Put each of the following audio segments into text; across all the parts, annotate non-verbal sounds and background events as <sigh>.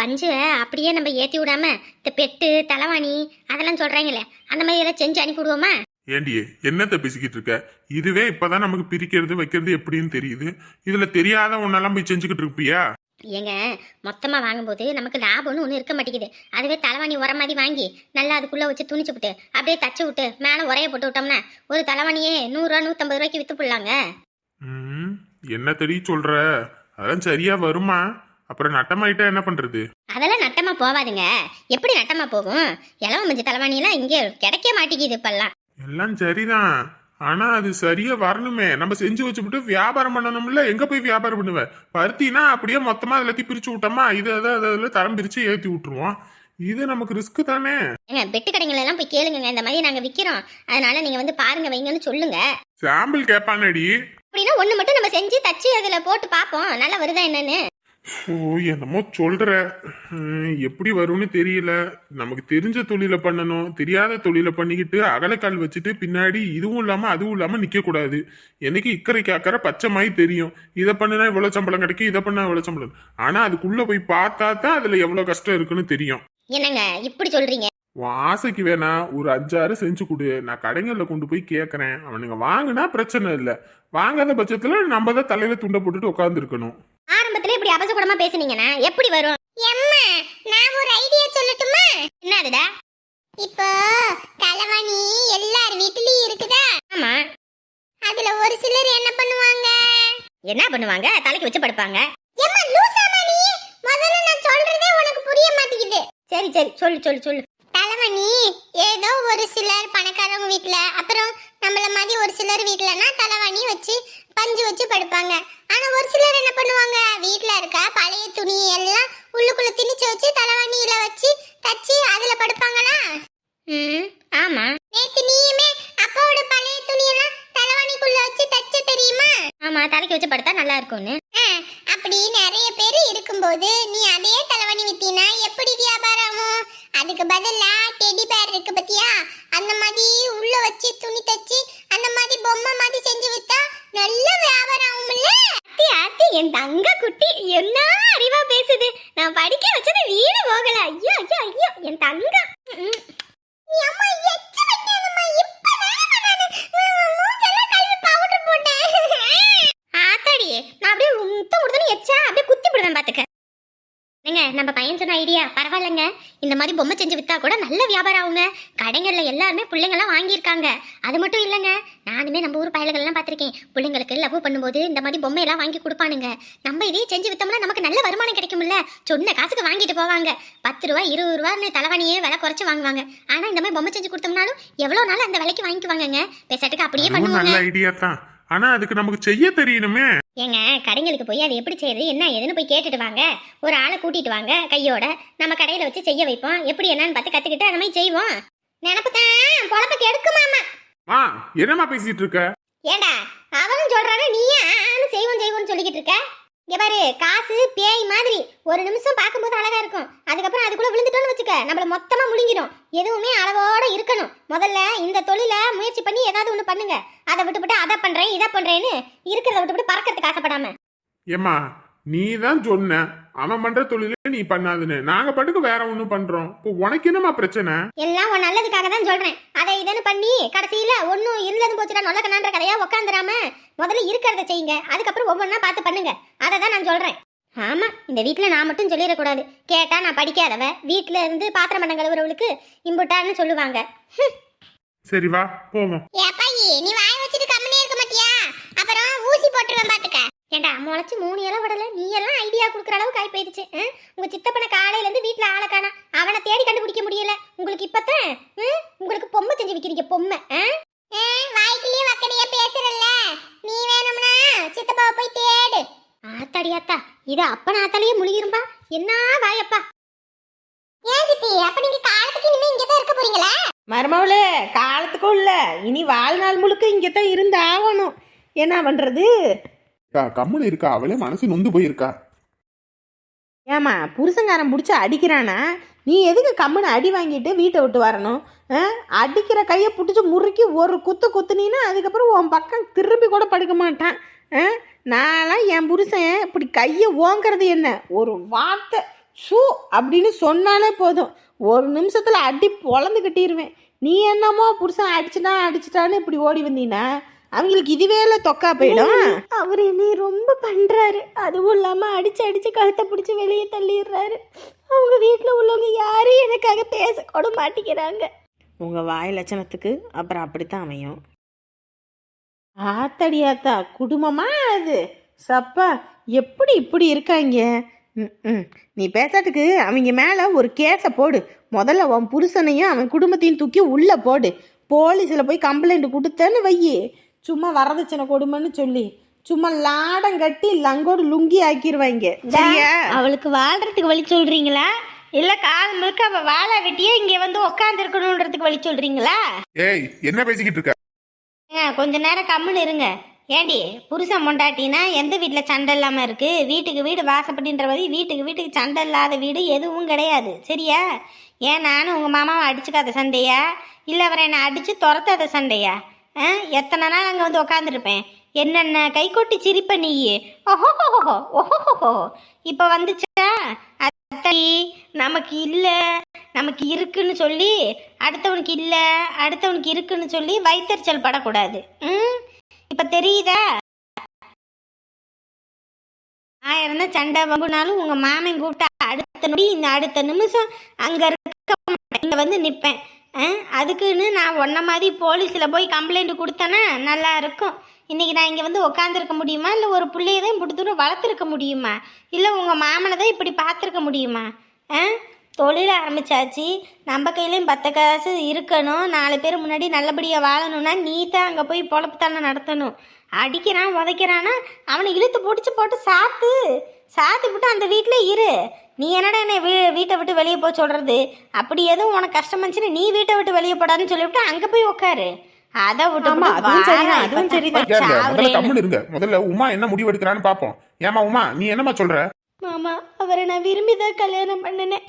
பஞ்சை அப்படியே நம்ம ஏற்றி விடாம இந்த பெட்டு தலைவாணி அதெல்லாம் சொல்கிறாங்களே அந்த மாதிரி எல்லாம் செஞ்சு அனுப்பி விடுவோமா? ஏண்டியே என்னத்த பேசிக்கிட்டு இருக்க? இதுவே இப்பதான் நமக்கு பிரிக்கிறது வைக்கிறது எப்படின்னு தெரியுது. இதுல தெரியாத ஒன்னெல்லாம் போய் செஞ்சுக்கிட்டு இருப்பியா? ஏங்க மொத்தமாக வாங்கும்போது நமக்கு லாபம்னு ஒன்றும் இருக்க மாட்டேங்குது. அதுவே தலைவாணி உர மாதிரி வாங்கி நல்லா அதுக்குள்ளே வச்சு துணிச்சு விட்டு அப்படியே தச்சு விட்டு மேலே உரைய போட்டு விட்டோம்னா ஒரு தலைவாணியே நூறுரூவா நூற்றம்பது ரூபாய்க்கு விற்று போடலாங்க ம் என்ன தெரிய சொல்ற? அதெல்லாம் சரியா வருமா? அப்புறம் நட்டமாயிட்டா என்ன பண்றது? அதெல்லாம் நட்டமாக போகாதுங்க எப்படி நட்டமாக போகும்? இலவ மஞ்சள் தலைவாணியெல்லாம் இங்கே கிடைக்க மாட்டேங்குது இப்பெல்லாம். எல்லாம் சரிதான். ஆனா அது சரியா வரணுமே. நம்ம செஞ்சு வச்சுவிட்டு வியாபாரம் பண்ணணும்ல. எங்க போய் வியாபாரம் பண்ணுவ? பருத்தினா அப்படியே மொத்தமா எல்லாத்தையும் பிரிச்சு விட்டோமா? இது அதை அதில் தரம் பிரிச்சு ஏத்தி விட்டுருவோம். இது நமக்கு ரிஸ்க் தானே? ஏங்க பெட்டு கடைங்கள எல்லாம் போய் கேளுங்க இந்த மாதிரி நாங்கள் விற்கிறோம் அதனால நீங்கள் வந்து பாருங்க வைங்கன்னு சொல்லுங்க. சாம்பிள் கேட்பானடி. அப்படின்னா ஒன்று மட்டும் நம்ம செஞ்சு தச்சு அதில் போட்டு பார்ப்போம். நல்லா வருதா என்னன்னு. ஓ என்னமோ சொல்ற. எப்படி வரும்னு தெரியல. நமக்கு தெரிஞ்ச தொழிலை பண்ணணும். தெரியாத தொழிலை பண்ணிக்கிட்டு அகலக்கால் வச்சுட்டு பின்னாடி இதுவும் இல்லாம அதுவும் இல்லாம நிக்க கூடாது. என்னைக்கு இக்கரைக்கு அக்கறை பச்சை மாதிரி தெரியும். இதை பண்ணுனா இவ்வளவு சம்பளம் கிடைக்கும் இதை பண்ணா இவ்வளவு சம்பளம். ஆனா அதுக்குள்ள போய் பார்த்தா தான் அதுல எவ்வளவு கஷ்டம் இருக்குன்னு தெரியும். என்னங்க இப்படி சொல்றீங்க? உன் ஆசைக்கு வேணா ஒரு அஞ்சாறு செஞ்சு கொடு. நான் கடைகளில் கொண்டு போய் கேட்கறேன். அவனுங்க வாங்கினா பிரச்சனை இல்லை. வாங்காத பட்சத்துல நம்ம தான் தலையில துண்டை போட்டுட்டு உட்காந்துருக்கணும் ஆரம்பத்துல இப்படி அபசகுடமா பேசுனீங்கன்னா எப்படி வரும்? எம்மா நான் ஒரு ஐடியா சொல்லட்டுமா? என்னதுடா? இப்போ தலைவாணி எல்லார் வீட்லயும் இருக்குதா? ஆமா. அதுல ஒரு சிலர் என்ன பண்ணுவாங்க? என்ன பண்ணுவாங்க? தலைக்கு வச்சு படுப்பாங்க. எம்மா லூசாமா நீ. முதல்ல நான் சொல்றதே உனக்கு புரிய மாட்டேங்குது. சரி சரி. சொல்லு சொல்லு சொல்லு. தலைவணி ஏதோ ஒரு சிலர் பணக்காரவங்க வீட்ல அப்புறம் நம்மள மாதிரி ஒரு சிலர் வீட்லனா தலைவாணி வச்சு பஞ்சு வச்சு படுப்பாங்க. ஆனா ஒரு சிலர் என்ன பண்ணுவாங்க? வீட்ல இருக்க பழைய துணி எல்லாம் உள்ளுக்குள்ள திணிச்சு வச்சு தலைவாணியில வச்சு தச்சு அதுல படுப்பாங்களா? ம் ஆமா. நேத்து நீயுமே அப்பாவோட பழைய துணியெல்லாம் தலைவாணிக்குள்ள வச்சு தச்ச தெரியுமா? ஆமா தலைக்கு வச்சு படுத்தா நல்லா இருக்கும்னு. அப்படி நிறைய பேர் இருக்கும்போது நீ அதே தலைவாணி வித்தீனா எப்படி வியாபாரம் ஆகும்? அதுக்கு பதிலா டெடி பேர் இருக்கு பத்தியா? அந்த மாதிரி உள்ள வச்சு துணி தச்சு அந்த மாதிரி பொம்மை மாதிரி செஞ்சு வித்தா நல்ல வியாபாரம் ஆகும்ல அத்தி அத்தி என் தங்க குட்டி என்ன அறிவா பேசுது. நான் படிக்க வச்சது வீடு போகல. ஐயோ ஐயோ ஐயோ என் தங்கம். நீ அம்மா எச்ச வைக்காதம்மா இப்பதானே நானு மூஞ்செல்லாம் கழுவி பவுடர் போட்டேன் ஆத்தாடி நான் அப்படியே முத்தம் கொடுத்தனே எச்சா அப்படியே குத்தி விடுவேன் பாத்துக்க ஏங்க நம்ம பையன் சொன்ன ஐடியா பரவாயில்லைங்க. இந்த மாதிரி பொம்மை செஞ்சு வித்தா கூட நல்ல வியாபாரம் ஆகுங்க. கடைகள்ல எல்லாருமே பிள்ளைங்கெல்லாம் வாங்கியிருக்காங்க. அது மட்டும் இல்லைங்க நானுமே நம்ம ஊர் பயல்கள்லாம் பார்த்துருக்கேன். பிள்ளைங்களுக்கு லவ் பண்ணும்போது இந்த மாதிரி பொம்மையெல்லாம் வாங்கி கொடுப்பானுங்க. நம்ம இதே செஞ்சு வித்தோம்னா நமக்கு நல்ல வருமானம் கிடைக்கும்ல. சொன்ன காசுக்கு வாங்கிட்டு போவாங்க. பத்து ரூபா இருபது ரூபான்னு தலைவணியே விலை குறைச்சு வாங்குவாங்க. ஆனா இந்த மாதிரி பொம்மை செஞ்சு கொடுத்தோம்னாலும் எவ்வளவு நாள் அந்த விலைக்கு வாங்கிக்குவாங்கங்க. பேசாட்டுக்கு அப்படியே பண்ணுவாங்க. நல்ல ஐடியா தான். ஆனா அதுக்கு நமக்கு செய்ய தெரியணுமே. ஏங்க கடைங்களுக்கு போய் அது எப்படி செய்யறது என்ன ஏதுன்னு போய் கேட்டுட்டு வாங்க. ஒரு ஆளை கூட்டிட்டு வாங்க கையோட. நம்ம கடையில வச்சு செய்ய வைப்போம். எப்படி என்னன்னு பார்த்து கத்துக்கிட்டு அந்த மாதிரி செய்வோம். நினப்பு தான் பொழப்ப கெடுக்குமாமா ஆ என்னம்மா பேசிட்டு இருக்க? ஏண்டா அவனும் சொல்றானே நீயே செய்வோம் செய்வோம்னு சொல்லிக்கிட்டு இருக்க? இங்க பாரு காசு பேய் மாதிரி ஒரு நிமிஷம் பார்க்கும்போது அழகா இருக்கும். அதுக்கப்புறம் அதுக்குள்ள விழுந்துட்டோம்னு வச்சுக்க நம்மள மொத்தமா முழுங்கிடும். எதுவுமே அளவோட இருக்கணும். முதல்ல இந்த தொழில முயற்சி பண்ணி ஏதாவது ஒண்ணு பண்ணுங்க. அதை விட்டுவிட்டு அதை பண்றேன் இதை பண்றேன்னு இருக்கிறத விட்டுவிட்டு பறக்கிறதுக்கு ஆசைப்படாம. ஏமா நீ தான் சொன்ன அவன் பண்ற தொழிலே நீ பண்ணாதுன்னு. நாங்க பாட்டுக்கு வேற ஒண்ணும் பண்றோம். இப்போ உனக்கு என்னம்மா பிரச்சனை? எல்லாம் உன் நல்லதுக்காக தான் சொல்றேன். அதை இதன்னு பண்ணி கடைசியில ஒன்னும் இருந்ததும் போச்சுடா நொல்ல கண்ணான்ற கதையா உக்காந்துராம முதல்ல இருக்கிறத செய்யுங்க. அதுக்கப்புறம் ஒவ்வொன்றா பார்த்து பண்ணுங்க. அதை தான் நான் சொல்றேன். ஆமா இந்த வீட்ல நான் மட்டும் சொல்லிடக்கூடாது. கேட்டா நான் படிக்காதவ வீட்ல இருந்து பாத்திரம் பண்ண கழுவுறவளுக்கு இம்புட்டான்னு சொல்லுவாங்க. சரி வா போவோம். ஏப்பாயி நீ வாய் வச்சுட்டு கம்மனே இருக்க மாட்டியா அப்புறம் ஊசி போட்டுருவேன் பாத்துக்க ஏண்டா முளைச்சு மூணு இலை விடல. நீ எல்லாம் ஐடியா கொடுக்குற அளவுக்கு ஆகி போயிடுச்சு? உங்க சித்தப்பனை காலையில இருந்து வீட்ல ஆளை காணா. அவனை தேடி கண்டுபிடிக்க முடியல. உங்களுக்கு இப்பதான் ஆ? உங்களுக்கு பொம்மை செஞ்சு விக்கிறீங்க பொம்மை வாய்க்குள்ளேயே வக்கடியா பேசுறல்ல? நீ வேணும்னா சித்தப்பாவை போய் தேடு. ஆத்தாடி ஆத்தா இது அப்ப ஆத்தாலேயே முழுகிரும்பா. என்ன வாயப்பா? ஏன் சித்தி? அப்ப நீங்க காலத்துக்கு இனிமே இங்க தான் இருக்க போறீங்களா? மருமவளே காலத்துக்கும் இல்லை. இனி வாழ்நாள் முழுக்க இங்கே தான் இருந்து ஆகணும் என்ன பண்ணுறது கம்முனு இருக்கா? அவளே மனசு நொந்து போயிருக்கா. ஏமா புருஷங்காரன் பிடிச்சி அடிக்கிறானா? நீ எதுக்கு கம்முன்னு அடி வாங்கிட்டு வீட்டை விட்டு வரணும்? ஆ? அடிக்கிற கையை பிடிச்சி முறுக்கி ஒரு குத்து குத்துனீன்னா அதுக்கப்புறம் உன் பக்கம் திரும்பி கூட படுக்க மாட்டான். ஆ? நான்லாம் என் புருஷன் இப்படி கையை ஓங்கிறது என்ன? ஒரு வார்த்தை சூ அப்படின்னு சொன்னாலே போதும். ஒரு நிமிஷத்தில் அடி பொழந்து கட்டிடுவேன் நீ என்னமோ புருஷன் அடிச்சுட்டான் அடிச்சுட்டான்னு இப்படி ஓடி வந்தீங்கன்னா அவங்களுக்கு இதுவே இல்லை தொக்கா போயிடும். அவர் என்னை ரொம்ப பண்றாரு. அதுவும் இல்லாம அடிச்சு அடிச்சு கழுத்தை பிடிச்சி வெளியே தள்ளிடுறாரு. அவங்க வீட்டில் உள்ளவங்க யாரும் எனக்காக பேச கூட மாட்டேங்கிறாங்க. உங்கள் வாய் லட்சணத்துக்கு அப்புறம் அப்படித்தான் அமையும். ஆத்தடியாத்தா குடும்பமா அது? சப்பா எப்படி இப்படி இருக்காங்க? ம். நீ பேசாட்டுக்கு அவங்க மேலே ஒரு கேஸை போடு. முதல்ல உன் புருஷனையும் அவன் குடும்பத்தையும் தூக்கி உள்ளே போடு. போலீஸில் போய் கம்ப்ளைண்ட் கொடுத்தேன்னு வையி. சும்மா வரதட்சணை கொடுமைன்னு சொல்லி சும்மா லாடம் கட்டி லங்கோடு லுங்கி ஆக்கிடுவாங்க சரியா? அவளுக்கு வாழ்றதுக்கு வழி சொல்றீங்களா? இல்ல கால் முழுக்க அவ வாழை வெட்டியே இங்க வந்து உட்கார்ந்து இருக்கணும்ன்றதுக்கு வழி சொல்றீங்களா? ஏய் என்ன பேசிக்கிட்டு இருக்க? கொஞ்ச நேரம் கம்முன்னு இருங்க. ஏண்டி புருஷன் பொண்டாட்டினா எந்த வீட்டில் சண்டை இல்லாமல் இருக்கு? வீட்டுக்கு வீடு வாசப்படின்றபடி வீட்டுக்கு வீட்டுக்கு சண்டை இல்லாத வீடு எதுவும் கிடையாது. சரியா? ஏன் நானும் உங்கள் மாமாவை அடிச்சுக்காத சண்டையா? இல்லை அவரை என்னை அடித்து துரத்தாத சண்டையா? எத்தனை நாள் அங்கே வந்து உக்காந்துருப்பேன்? என்னென்ன? கை கொட்டி சிரிப்ப நீ ஓஹோஹோ ஓஹோஹோ இப்போ வந்துச்சா? அத்தை நமக்கு இல்லை. நமக்கு இருக்குன்னு சொல்லி அடுத்தவனுக்கு இல்லை அடுத்தவனுக்கு இருக்குன்னு சொல்லி வைத்தறிச்சல் படக்கூடாது. ம்? இப்போ தெரியுதா? ஆயிரம் தான் சண்டை வம்புனாலும் உங்கள் மாமன் கூப்பிட்டா அடுத்த நொடி இந்த அடுத்த நிமிஷம் அங்கே இருக்க இங்கே வந்து நிற்பேன் அதுக்குன்னு நான் ஒன்ன மாதிரி போலீஸில் போய் கம்ப்ளைண்ட் கொடுத்தேன்னா நல்லா இருக்கும். இன்றைக்கி நான் இங்கே வந்து உட்காந்துருக்க முடியுமா? இல்லை ஒரு பிள்ளையை தான் இப்படி தூரம் வளர்த்துருக்க முடியுமா? இல்லை உங்கள் மாமனை தான் இப்படி பார்த்துருக்க முடியுமா? ஆ தொழில் ஆரம்பிச்சாச்சு. நம்ம கையிலையும் பத்து காசு இருக்கணும். நாலு பேர் முன்னாடி நல்லபடியாக வாழணும்னா நீ தான் அங்கே போய் பொழப்பு தானே நடத்தணும். அடிக்கிறான் உதைக்கிறான்னா அவனை இழுத்து பிடிச்சி போட்டு சாத்து. சாத்து விட்டு அந்த வீட்டில் இரு. நீ என்னடா என்னை வீ வீட்டை விட்டு வெளியே போக சொல்கிறது அப்படி எதுவும் உனக்கு கஷ்டம் வந்துச்சுன்னா நீ வீட்டை விட்டு வெளியே போடாதுன்னு சொல்லிவிட்டு அங்கே போய் உட்காரு அதை விட்டு அதுவும் சரிதான். ஏங்க, முதல்ல இருங்க. உமா என்ன முடிவு எடுக்கிறான்னு பாப்போம். ஏமா உமா நீ என்னம்மா சொல்ற? மாமா அவரை நான் விரும்பி தான் கல்யாணம் பண்ணினேன்.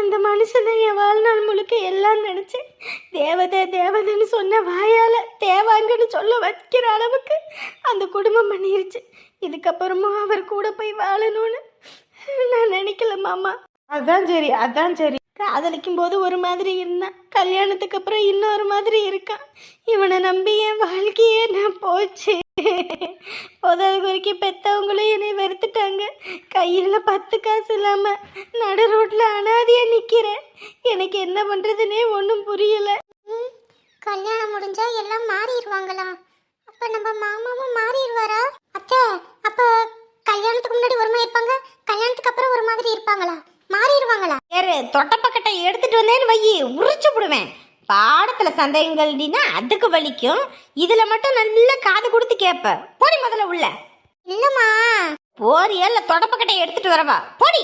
அந்த மனுஷனை என் வாழ்நாள் முழுக்க எல்லாம் நினச்சேன். தேவதை தேவதைன்னு சொன்ன வாயால் தேவாங்கன்னு சொல்ல வைக்கிற அளவுக்கு அந்த குடும்பம் பண்ணிருச்சு. இதுக்கப்புறமா அவர் கூட போய் வாழணும்னு <laughs> நான் நினைக்கல மாமா. அதான் சரி அதான் சரி. காதலிக்கும் போது ஒரு மாதிரி இருந்தான் கல்யாணத்துக்கு அப்புறம் இன்னொரு மாதிரி இருக்கான். இவனை நம்பி என் வாழ்க்கையே நான் போச்சு. உதவி குறிக்கி பெத்தவங்களும் என்னை வெறுத்துட்டாங்க. கையில் பத்து காசு இல்லாம நடு ரோட்ல அனாதையா நிக்கிறேன். எனக்கு என்ன பண்றதுன்னே ஒன்றும் புரியல. கல்யாணம் முடிஞ்சா எல்லாம் மாறிடுவாங்களா அப்ப நம்ம மாமாவும் மாறிடுவாரா? அத்தை அப்ப கல்யாணத்துக்கு முன்னாடி ஒரு மாதிரி இருப்பாங்க கல்யாணத்துக்கு அப்புறம் ஒரு மாதிரி இருப்பாங்களா? மாறிடுவாங்களா? யாரு தொட்டப்பக்கட்டை எடுத்துட்டு வந்தேன்னு வையி உரிச்சு விடுவேன் பாடத்துல சந்தேகங்கள்னா அதுக்கு வலிக்கும். இதுல மட்டும் நல்ல காது கொடுத்து கேப்ப. போடி முதல்ல உள்ள. இல்லம்மா. போறியா இல்ல தொடப்பக்கட்டை எடுத்துட்டு வரவா? போடி.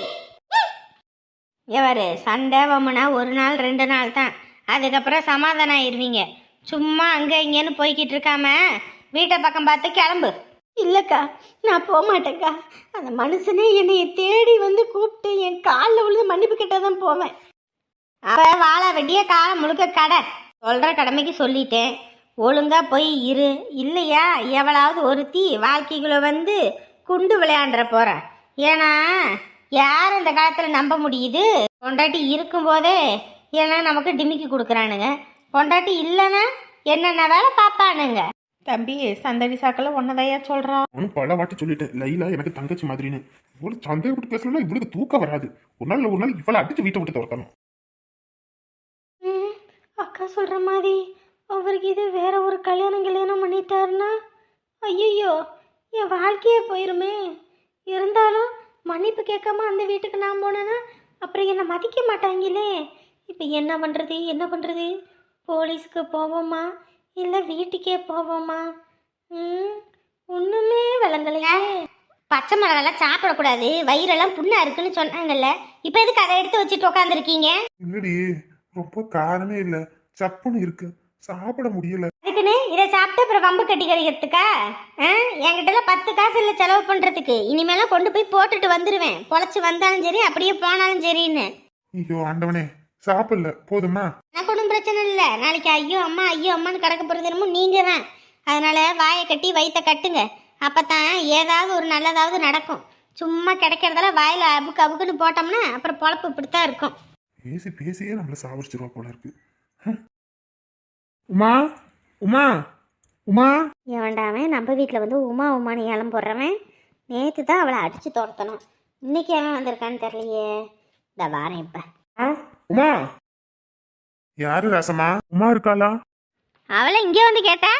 எவரு சண்டை வம்புனா ஒரு நாள் ரெண்டு நாள் தான். அதுக்கப்புறம் சமாதானம் ஆயிடுவீங்க சும்மா அங்க இங்கேன்னு போய்கிட்டு இருக்காம வீட்டை பக்கம் பார்த்து கிளம்பு. இல்லைக்கா நான் போக மாட்டேன்க்கா அந்த மனுஷனே என்னைய தேடி வந்து கூப்பிட்டு என் காலில் விழுந்து மன்னிப்பு கிட்ட தான் போவேன். அவ வாழை வெட்டிய காலம் முழுக்க கடை சொல்கிற கடமைக்கு சொல்லிட்டேன். ஒழுங்கா போய் இரு. இல்லையா எவளாவது ஒருத்தி வாழ்க்கைக்குள்ளே வந்து குண்டு விளையாண்டுற போகிறேன் ஏன்னா யார் இந்த காலத்தில் நம்ப முடியுது? பொண்டாட்டி இருக்கும்போதே ஏன்னா நமக்கு டிமிக்கி கொடுக்குறானுங்க. பொண்டாட்டி இல்லைன்னா என்னென்ன வேலை பார்ப்பானுங்க? தம்பி சந்தடி சாக்கில் ஒன்னதையா சொல்றா? அவனும் பல வாட்டி சொல்லிட்டேன் லைலா எனக்கு தங்கச்சி மாதிரின்னு. இவ்வளவு சந்தேகப்பட்டு பேசலாம் இவளுக்கு தூக்கம் வராது. ஒரு நாள் ஒரு நாள் இவளை அடிச்சு வீட்டை விட்டு துரத்தணும். அக்கா சொல்ற மாதிரி அவருக்கு இது வேற ஒரு கல்யாணம் கல்யாணம் பண்ணிட்டாருன்னா ஐயோ என் வாழ்க்கையே போயிருமே. இருந்தாலும் மன்னிப்பு கேட்காம அந்த வீட்டுக்கு நான் போனேன்னா அப்புறம் என்னை மதிக்க மாட்டாங்களே. இப்போ என்ன பண்ணுறது என்ன பண்ணுறது போலீஸ்க்கு போவோமா? இல்லை வீட்டுக்கே போவோமா? ம் ஒன்றுமே விளங்கலையே. பச்சை மிளகாலாம் சாப்பிடக்கூடாது. வயிறெல்லாம் புண்ணா இருக்குன்னு சொன்னாங்கல்ல. இப்போ எதுக்கு அதை எடுத்து வச்சுட்டு உட்காந்துருக்கீங்க இல்லடி ரொம்ப காரமே இல்ல. சப்புன்னு இருக்கு. சாப்பிட முடியல. அதுக்குன்னு இதை சாப்பிட்டு அப்புறம் வம்பு கட்டி கழிக்கிறதுக்கா ஆ என்கிட்டலாம் பத்து காசு இல்லை செலவு பண்ணுறதுக்கு இனிமேலாம் கொண்டு போய் போட்டுட்டு வந்துடுவேன் பொழைச்சி வந்தாலும் சரி அப்படியே போனாலும் சரின்னு. ஐயோ ஆண்டவனே. சாப்பிடல போதுமா? எனக்கு ஒன்றும் பிரச்சனை இல்லை. நாளைக்கு ஐயோ அம்மா ஐயோ அம்மான்னு கிடக்க போகிறது என்னமோ நீங்கள் தான். அதனால் வாயை கட்டி வயிற்ற கட்டுங்க. அப்போ தான் ஏதாவது ஒரு நல்லதாவது நடக்கும். சும்மா கிடைக்கிறதெல்லாம் வாயில அபுக்கு அபுக்குன்னு போட்டோம்னா அப்புறம் பொழப்பு இப்படித்தான் இருக்கும். பேசி பேசியே நம்மள சாவடிச்சிருவா போல இருக்கு. உமா உமா உமா. ஏன்டாமே நம்ம வீட்டில் வந்து உமா உமான்னு ஏலம் போடுறவன். நேற்று தான் அவளை அடித்து துரத்தணும். இன்னைக்கு அவன் வந்திருக்கான்னு தெரியலையே. இந்த வாரேன் இப்போ. ஆ, உமா. யாரு ரசமா உமா இருக்காளா? அவளை இங்கே வந்து கேட்டா?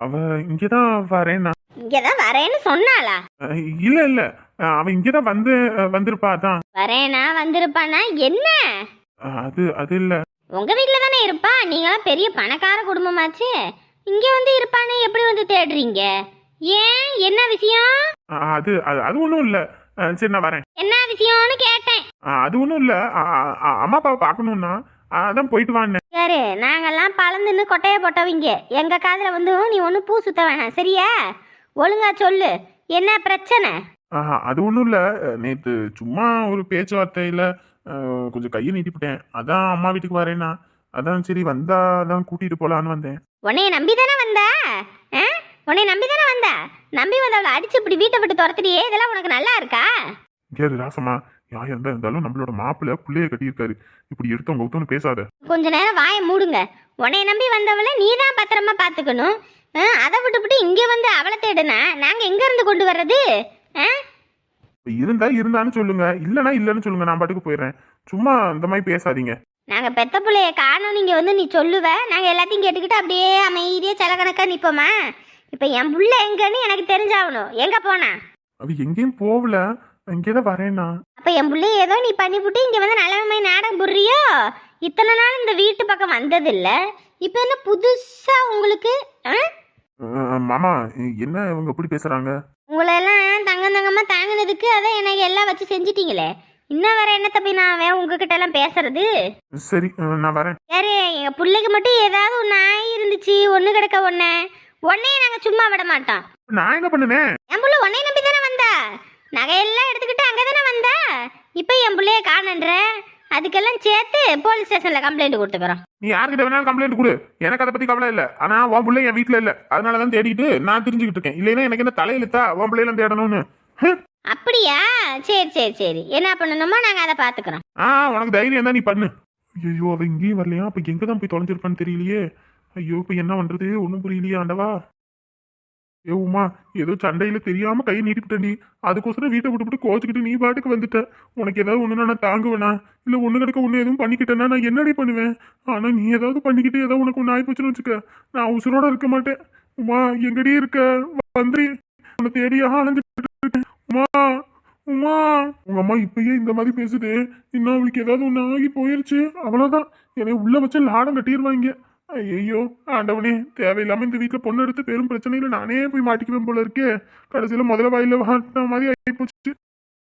அவ இங்கதான் வரேன்னா. இங்கே தான் வரேன்னு சொன்னாளா? அஹ், இல்ல இல்ல. அஹ், அவ இங்கதான் வந்து அஹ், வந்திருப்பா அதான். வரேனா வந்திருப்பானா என்ன? அஹ், அது அது இல்ல. உங்க வீட்டில் தானே இருப்பா? நீங்களாம் பெரிய பணக்கார குடும்பமாச்சு. இங்கே வந்து இருப்பான்னு எப்படி வந்து தேடுறீங்க? ஏன்? என்ன விஷயம்? அஹ், அது அது அது ஒன்றும் இல்ல. சரி நான் வரேன். என்ன விஷயம்னு கேட்டேன். அது ஒன்றும் இல்ல. அம்மா அப்பாவை பார்க்கணும்னா அதான் போயிட்டு வான்னு. யாரு? நாங்கெல்லாம் பழந்துன்னு கொட்டையை போட்டவங்க. எங்க காதுல வந்து நீ ஒன்றும் பூ சுத்த வேணாம் சரியா? ஒழுங்கா சொல்லு. என்ன பிரச்சனை? அது ஒன்றும் இல்லை. நேற்று சும்மா ஒரு பேச்சுவார்த்தையில் கொஞ்சம் கையை நீட்டிவிட்டேன் அதான் அம்மா வீட்டுக்கு வரேன்னா. அதான் சரி வந்தா அதான் கூட்டிகிட்டு போகலான்னு வந்தேன். உன்னைய நம்பி தானே வந்தா? ஆ? உன்னைய நம்பி தானே வந்தா? நம்பி வந்தவளை அடிச்சு இப்படி வீட்டை விட்டு துரத்துறியே இதெல்லாம் உனக்கு நல்லா இருக்கா? கேரு ராசமா யார் இருந்தா இருந்தாலும் நம்மளோட மாப்பிள்ளை பிள்ளைய கட்டியிருக்காரு. இப்படி எடுத்தவங்க ஒருத்தவங்க பேசாத. கொஞ்ச நேரம் வாயை மூடுங்க. உன்னைய நம்பி வந்தவளை நீ தான் பத்திரமா பார்த்துக்கணும். அதை விட்டுவிட்டு இங்கே வந்து அவளை தேடுனா நாங்கள் எங்கேருந்து கொண்டு வர்றது? ஆ? இருந்தா இருந்தான்னு சொல்லுங்க. இல்லைன்னா இல்லைன்னு சொல்லுங்க. நான் பாட்டுக்கு போயிடுறேன். சும்மா இந்த மாதிரி பேசாதீங்க. நாங்கள் பெத்த பிள்ளைய காணோம். நீங்கள் வந்து நீ சொல்லுவ. நாங்கள் எல்லாத்தையும் கேட்டுக்கிட்டு அப்படியே அமைதியாக சில கணக்காக நிற்போமா இப்போ என் புள்ள எங்கன்னு எனக்கு தெரிஞ்சாகணும். எங்கே போனா? அவ எங்கேயும் போகல. இங்கே தான் வரேன்னா. அப்போ என் பிள்ளைய ஏதோ நீ பண்ணிவிட்டு இங்கே வந்து நல்லமை நாடகம் புரிறியோ இத்தனை நாள் இந்த வீட்டு பக்கம் வந்ததில்ல. இப்போ என்ன புதுசாக உங்களுக்கு ஆ? அஹ், மாமா என்ன இவங்க இப்படி பேசுறாங்க? உங்களெல்லாம் தங்கம் தங்கமாக தாங்கினதுக்கு அதான் எனக்கு எல்லாம் வச்சு செஞ்சிட்டீங்களே. இன்னும் வேற என்னத்த போய் நான் வே- உங்ககிட்ட எல்லாம் பேசுறது? சரி அஹ், நான் வரேன். யாரு எங்கள் பிள்ளைக்கு மட்டும் ஏதாவது ஒன்று ஆகி இருந்துச்சு ஒன்று கிடக்க ஒன்று உன்னையே நாங்கள் சும்மா விட மாட்டோம். நான் என்ன பண்ணுனேன் என் புள்ள உன்னைய நம்பி தானே வந்தா? நகையெல்லாம் எடுத்துக்கிட்டு அங்கே தானே வந்தா? இப்போ என் பிள்ளைய காணன்ற? அதுக்கெல்லாம் சேர்த்து போலீஸ் ஸ்டேஷனில் கம்ப்ளைண்ட் கொடுத்துக்கிறோம் நீ யார்கிட்ட வேணாலும் கம்ப்ளைண்ட் கொடு. எனக்கு அதை பத்தி கவலை இல்ல. ஆனா உன் பிள்ளை என் வீட்ல இல்ல. அதனால தான் தேடிட்டு நான் தெரிஞ்சுக்கிட்டு இருக்கேன். இல்லைன்னா எனக்கு என்ன தலையெழுத்தா? உன் பிள்ளையில தேடணும்னு. அப்படியா? சரி சரி சரி. என்ன பண்ணணுமோ நாங்கள் அதை பார்த்துக்குறோம் ஆ உனக்கு தைரியம் தான் நீ பண்ணு. ஐயோ அவ இங்கேயும் வரலையா? அப்ப எங்க தான் போய் தொலைஞ்சிருப்பான்னு தெரியலையே. ஐயோ இப்ப என்ன பண்றது? ஒன்றும் புரியலையே ஆண்டவா. ஏ உமா ஏதோ சண்டையில தெரியாம கையை நீ. அதுக்கோசரம் வீட்டை விட்டு விட்டு கோச்சுக்கிட்டு நீ பாட்டுக்கு வந்துட்ட. உனக்கு ஏதாவது ஒண்ணு நான் தாங்குவேனா? இல்ல ஒண்ணு கிடக்க ஒண்ணு எதுவும் பண்ணிக்கிட்டேன்னா நான் என்னடி பண்ணுவேன்? ஆனா நீ ஏதாவது பண்ணிக்கிட்டு ஏதோ உனக்கு ஒண்ணு ஆகிப்போச்சுன்னு வச்சுக்க. நான் உசுரோட இருக்க மாட்டேன். உமா எங்கடி இருக்க? வந்து உன்னை தேடியாக அலைஞ்சிட்டு இருக்கேன். உமா உமா. உங்க அம்மா இப்பயே இந்த மாதிரி பேசுது. இன்னும் அவளுக்கு ஏதாவது ஒண்ணு ஆகி போயிருச்சு. அவ்வளவுதான். என்னை உள்ள வச்சு லாடம் கட்டிடுவாங்க ஐயோ ஆண்டவனே தேவையில்லாம இந்த வீட்டில் பொண்ணு எடுத்து பெரும் பிரச்சனையில் நானே போய் மாட்டிக்குவேன் போல இருக்கே. கடைசியில் முதல்ல வாயில வாட்டின மாதிரி ஆகி போச்சு